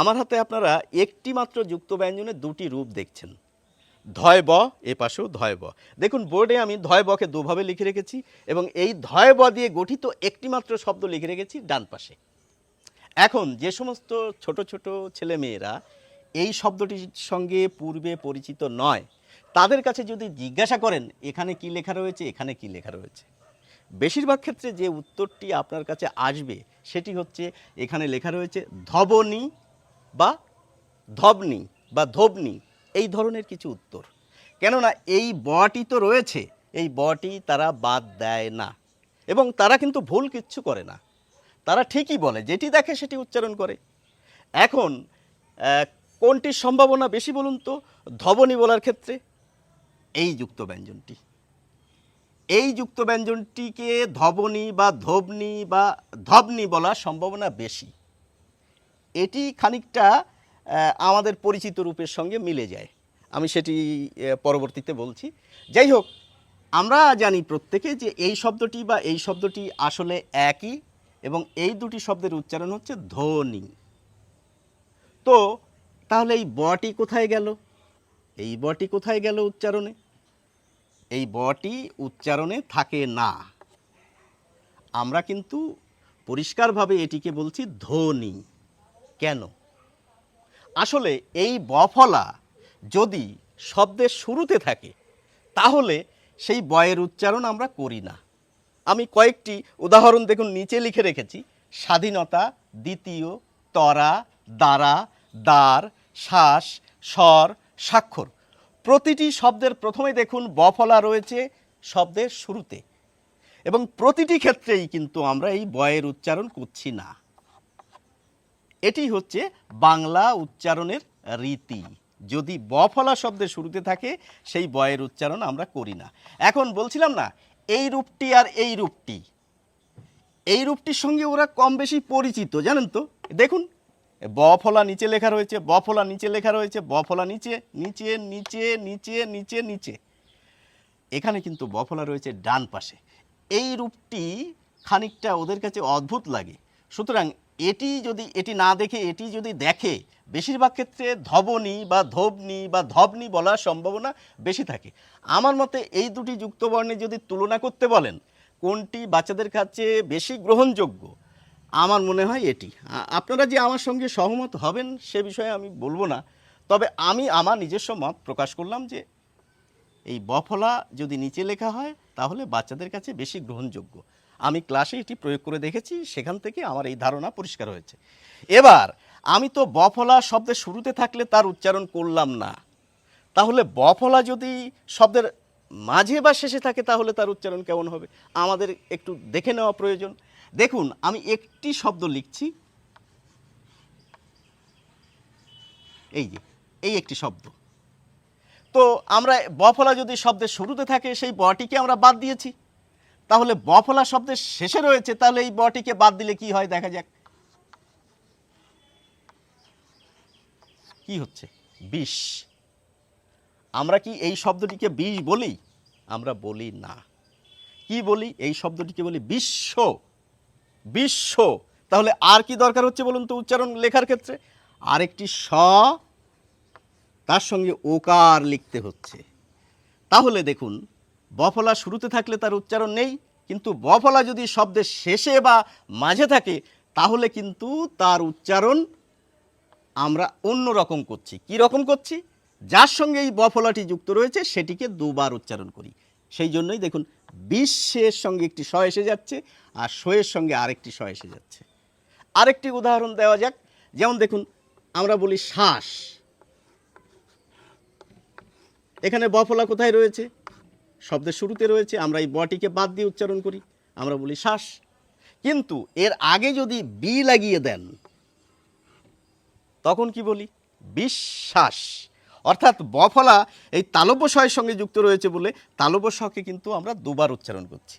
আমার হাতে আপনারা একটি মাত্র যুক্ত ব্যঞ্জনের দুটি রূপ দেখছেন। ধয় ব এ পাশেও ধয় ব দেখুন, বোর্ডে আমি ধয় বকে দুভাবে লিখে রেখেছি এবং এই ধয় ব দিয়ে গঠিত একটি মাত্র শব্দ লিখে রেখেছি ডান পাশে। এখন যে সমস্ত ছোট ছোট ছেলে মেয়েরা এই শব্দটির সঙ্গে পূর্বে পরিচিত নয়, তাদের কাছে যদি জিজ্ঞাসা করেন, এখানে কি লেখা রয়েছে, এখানে কি লেখা রয়েছে? বেশিরভাগ ক্ষেত্রে যে উত্তরটি আপনার কাছে আসবে, সেটি হচ্ছে, এখানে লেখা রয়েছে, ধবনি বা ধবনি বা ধবনি, এই ধরনের কিছু উত্তর। কেননা এই বটি তো রয়েছে, এই বটি তারা বাদ দেয় না। এবং তারা কিন্তু ভুল কিচ্ছু করে না। তারা ঠিকই বলে, যেটি দেখে সেটি উচ্চারণ করে। এখন কোনটির সম্ভাবনা বেশি বলুন তো? ধবনি বলার ক্ষেত্রে এই যুক্ত ব্যঞ্জনটি। এই যুক্ত ব্যঞ্জনটিকে ধবনি বা ধবনি বা ধবনি বলার সম্ভাবনা বেশি। এটি খানিকটা আমাদের পরিচিত রূপের সঙ্গে মিলে যায়। আমি সেটি পরবর্তীতে বলছি। যাই হোক, আমরা জানি প্রত্যেকে যে এই শব্দটি বা এই শব্দটি আসলে একই এবং এই দুটি শব্দের উচ্চারণ হচ্ছে ধ্বনি। তো, তাহলে এই বটি কোথায় গেল? এই বটি কোথায় গেল উচ্চারণে? এই বটি উচ্চারণে থাকে না। আমরা কিন্তু পরিষ্কারভাবে এটিকে বলছি ধ্বনি। কেন? আসলে এই বফলা যদি শব্দের শুরুতে থাকে, তাহলে সেই বয়ের উচ্চারণ আমরা করি না। আমি কয়েকটি উদাহরণ দেখুন, নিচে লিখে রেখেছি। স্বাধীনতা, দ্বিতীয়, তরা, দ্বারা, দ্বার, শ্বাস, স্বর, স্বাক্ষর। প্রতিটি শব্দের প্রথমে দেখুন, বফলা রয়েছে শব্দের শুরুতে। এবং প্রতিটি ক্ষেত্রেই কিন্তু আমরা এই বয়ের উচ্চারণ করছি না। এটি হচ্ছে বাংলা উচ্চারণের রীতি। যদি ব ফলা শব্দের শুরুতে থাকে, সেই বয়ের উচ্চারণ আমরা করি না। এখন বলছিলাম না, এই রূপটি আর এই রূপটি। এই রূপটির সঙ্গে ওরা কম বেশি পরিচিত, জানেন তো? দেখুন, ব ফলা নিচে লেখা রয়েছে, ব ফলা নিচে লেখা রয়েছে, ব ফলা নিচে নিচে নিচে নিচে নিচে নিচে। এখানে কিন্তু বফলা রয়েছে ডান পাশে। এই রূপটি খানিকটা ওদের কাছে অদ্ভুত লাগে। সুতরাং এটি যদি, এটি না দেখে, এটি যদি দেখে, বেশিরভাগ ক্ষেত্রে ধবনি বা ধবনি বা ধবনি বলার সম্ভাবনা বেশি থাকে। আমার মতে এই দুটি যুক্তবর্ণে যদি তুলনা করতে বলেন, কোনটি বাচ্চাদের কাছে বেশি গ্রহণযোগ্য? আমার মনে হয় এটি। আপনারা যে আমার সঙ্গে সহমত হবেন সে বিষয়ে আমি বলব না। তবে আমি আমার নিজস্ব মত প্রকাশ করলাম যে, এই বফলা যদি নিচে লেখা হয়, তাহলে বাচ্চাদের কাছে বেশি গ্রহণযোগ্য। আমি ক্লাসে এটি প্রয়োগ করে দেখেছি, সেখান থেকে আমার এই ধারণা পরিষ্কার হয়েছে। এবার, আমি তো বফলা শব্দের শুরুতে থাকলে তার উচ্চারণ করলাম না। তাহলে বফলা যদি শব্দের মাঝে বা শেষে থাকে, তাহলে তার উচ্চারণ কেমন হবে? আমাদের একটু দেখে নেওয়া প্রয়োজন। দেখুন, আমি একটি শব্দ লিখছি। এই যে, এই একটি শব্দ। তো আমরা বফলা যদি শব্দের শুরুতে থাকে, সেই বটিকে আমরা বাদ দিয়েছি। তাহলে বফলা শব্দের শেষে রয়েছে, তাহলে এই বটিকে বাদ দিলে কি হয়? দেখা যাক। কি হচ্ছে? বিষ। আমরা কি এই শব্দটিকে বিষ বলি? আমরা বলি না। কি বলি? এই শব্দটিকে বলি বিশ্ব। বিশ্ব। তাহলে আর কি দরকার হচ্ছে বলুন তো উচ্চারণ লেখার ক্ষেত্রে? আরেকটি স, তার সঙ্গে ওকার লিখতে হচ্ছে। তাহলে দেখুন বফলা শুরুতে থাকলে তার উচ্চারণ নেই, কিন্তু বফলা যদি শব্দের শেষে বা মাঝে থাকে, তাহলে কিন্তু তার উচ্চারণ আমরা অন্য রকম করছি। কি রকম করছি? যার সঙ্গে এই বফলাটি যুক্ত রয়েছে, সেটিকে দুবার উচ্চারণ করি। সেই জন্যই দেখুন, বিশ্বের সঙ্গে একটি স এসে যাচ্ছে, আর শয়ের সঙ্গে আরেকটি স এসে যাচ্ছে। আরেকটি উদাহরণ দেওয়া যাক। যেমন দেখুন, আমরা বলি শ্বাস। এখানে বফলা কোথায় রয়েছে? শব্দের শুরুতে রয়েছে, আমরা এই বটিকে বাদ দিয়ে উচ্চারণ করি, আমরা বলি শ্বাস। কিন্তু এর আগে যদি বি লাগিয়ে দেন, তখন কি বলি? বিশ্বাস। অর্থাৎ বফলা এই তালব্য স্বয়ের সঙ্গে যুক্ত রয়েছে বলে তালব্য স্বকে কিন্তু আমরা দুবার উচ্চারণ করছি।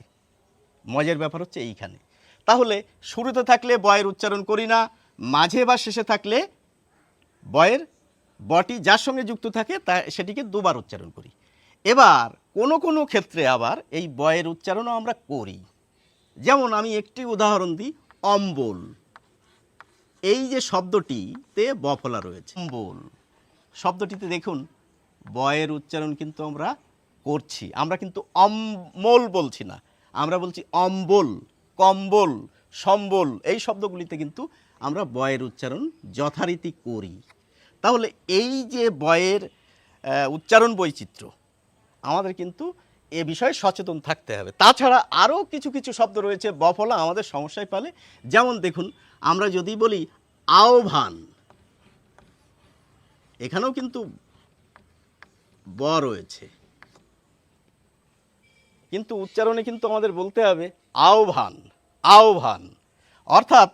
মজার ব্যাপার হচ্ছে এইখানে। তাহলে শুরুতে থাকলে বয়ের উচ্চারণ করি না, মাঝে বা শেষে থাকলে বয়ের বটি যার সঙ্গে যুক্ত থাকে তা সেটিকে দুবার উচ্চারণ করি। এবার কোনো কোনো ক্ষেত্রে আবার এই বয়ের উচ্চারণও আমরা করি। যেমন আমি একটি উদাহরণ দিই, অম্বল। এই যে শব্দটিতে বফলা রয়েছে, অম্বল। শব্দটিতে দেখুন, বয়ের উচ্চারণ কিন্তু আমরা করছি। আমরা কিন্তু অম্বল বলছি না। আমরা বলছি অম্বল, কম্বল, সম্বল। এই শব্দগুলিতে কিন্তু আমরা বয়ের উচ্চারণ যথারীতি করি। তাহলে এই যে বয়ের উচ্চারণ বৈচিত্র্য আমাদের কিন্তু এ বিষয়ে সচেতন থাকতে হবে। তাছাড়া আরও কিছু কিছু শব্দ রয়েছে। বফলা আমাদের সমস্যায় পালে যেমন দেখুন, আমরা যদি বলি আহ্বান, এখানেও কিন্তু ব রয়েছে। কিন্তু উচ্চারণে কিন্তু আমাদের বলতে হবে আহ্বান আহ্বান। অর্থাৎ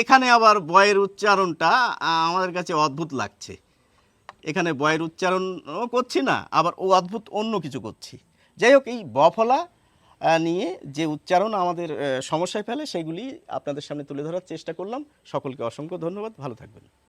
এখানে আবার বয়ের উচ্চারণটা আমাদের কাছে অদ্ভুত লাগছে। এখানে বয়ের উচ্চারণও করছি না, আবার ও অদ্ভুত অন্য কিছু করছি। যাই হোক, এই বফলা নিয়ে যে উচ্চারণ আমাদের সমস্যায় ফেলে, সেগুলি আপনাদের সামনে তুলে ধরার চেষ্টা করলাম। সকলকে অসংখ্য ধন্যবাদ। ভালো থাকবেন।